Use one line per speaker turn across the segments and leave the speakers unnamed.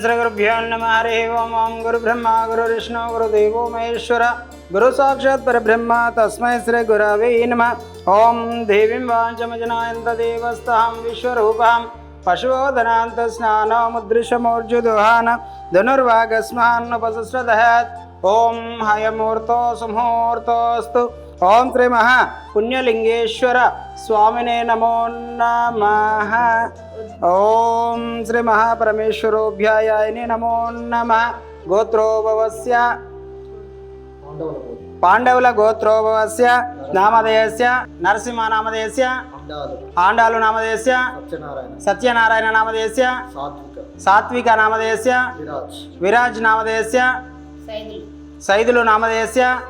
श्रीगुरुभ्यो नमः हरिः ओं ओं गुरुब्रह्मा, गुरुविष्णु, गुरुदेवो महेश्वर। गुरुसाक्षात् परब्रह्म, तस्मै श्रीगुरवे नमः। ॐ देवीं वाञ्चमजनायन्तदेवस्तां विश्वरूपां, पशुवदनान्तस्नानमुद्रिशमौर्जुदुहान धनुर्वागस्मान्नुपसस्रदहत् ॐ हयमूर्तो सुमूर्तोऽस्तु ఓం శ్రీ మహా పుణ్యలింగేశ్వర స్వామినే నమో నమః. ఓం శ్రీ మహాపరమేశ్వరోభ్యాయాయని నమో నమ. గోత్రోభవస్య. పాండవుల గోత్రోభవస్య. నామధేయస్య. నరసింహ నామధేయస్య. ఆండాలు నామధేయస్య.
సత్యనారాయణ.
సత్యనారాయణ నామధేయస్య.
సాత్విక.
సాత్విక నామధేయస్య.
విరాజ్.
విరాజ్ నామధేయస్య.
సైదులు.
సైదులు నామధేయస్య.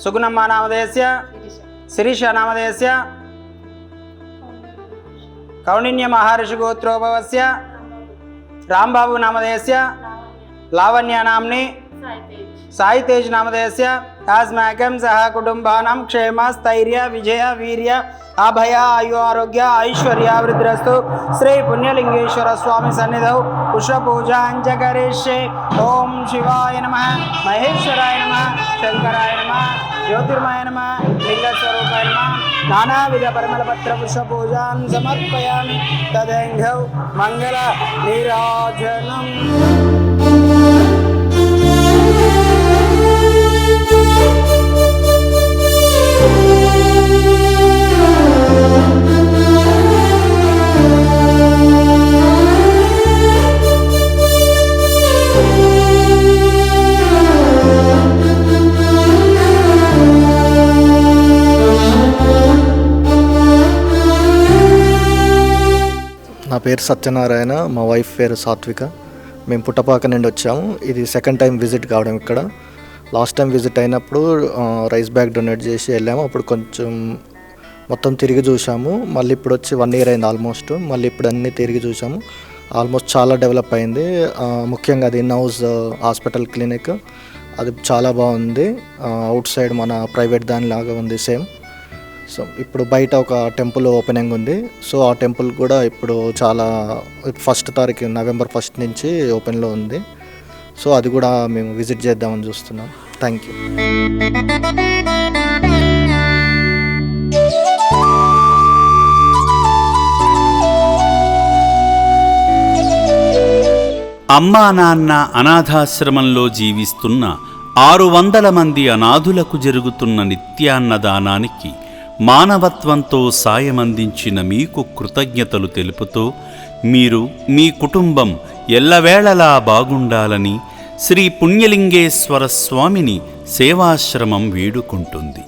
సుగుణమ్మ నామధేయస్య
శిరీష
శిరీష నామధేయస్య కౌండిన్య మహర్షి గోత్రోభవస్య రాంబాబు నామధేయస్య లావణ్య నామ్ని సాయితేజ్ నామధేయస్య తాస్మాకం సహ కుటుంబానాం క్షేమ స్థైర్య విజయ వీర్య అభయ ఆయు ఆరోగ్య ఐశ్వర్య వృద్ధిరస్తు శ్రీ పుణ్యలింగేశ్వర స్వామి సన్నిధౌ పుష్పూజాంచ కరిష్యే ఓం శివాయ నమ. మహేశ్వరాయ నమ. శంకరాయ నమ జ్యోతిర్మయ నమ లింగస్వరూపాయ నమ నానావిధ పరిమళపత్ర పుష్పూజాన్ సమర్పయామి తదంఘౌ మంగళ నీరాజనం
నా పేరు సత్యనారాయణ మా వైఫ్ పేరు సాత్విక. మేము పుట్టపాక నుండి వచ్చాము. ఇది సెకండ్ టైం విజిట్ కావడం ఇక్కడ. లాస్ట్ టైం విజిట్ అయినప్పుడు రైస్ బ్యాగ్ డొనేట్ చేసి వెళ్ళాము. అప్పుడు కొంచెం మొత్తం తిరిగి చూసాము మళ్ళీ ఇప్పుడు వచ్చి వన్ ఇయర్ అయింది ఆల్మోస్ట్ మళ్ళీ ఇప్పుడు అన్నీ తిరిగి చూసాము ఆల్మోస్ట్ చాలా డెవలప్ అయింది. ముఖ్యంగా అది ఇన్ హౌస్ హాస్పిటల్ క్లినిక్ అది చాలా బాగుంది. అవుట్ సైడ్ మన ప్రైవేట్ దానిలాగా ఉంది సేమ్ సో ఇప్పుడు బయట ఒక టెంపుల్ ఓపెనింగ్ ఉంది. సో ఆ టెంపుల్ కూడా ఇప్పుడు చాలా ఫస్ట్ తారీఖు నవంబర్ ఫస్ట్ నుంచి ఓపెన్లో ఉంది. సో అది కూడా మేము విజిట్ చేద్దామని చూస్తున్నాం. థ్యాంక్ యూ
అమ్మా నాన్న అనాథాశ్రమంలో జీవిస్తున్న ఆరు వందల మంది అనాథులకు జరుగుతున్న నిత్యాన్నదానానికి మానవత్వంతో సాయమందించిన మీకు కృతజ్ఞతలు తెలుపుతూ మీరు మీ కుటుంబం ఎల్లవేళలా బాగుండాలని శ్రీ పుణ్యలింగేశ్వర స్వామిని సేవాశ్రమం వేడుకుంటుంది.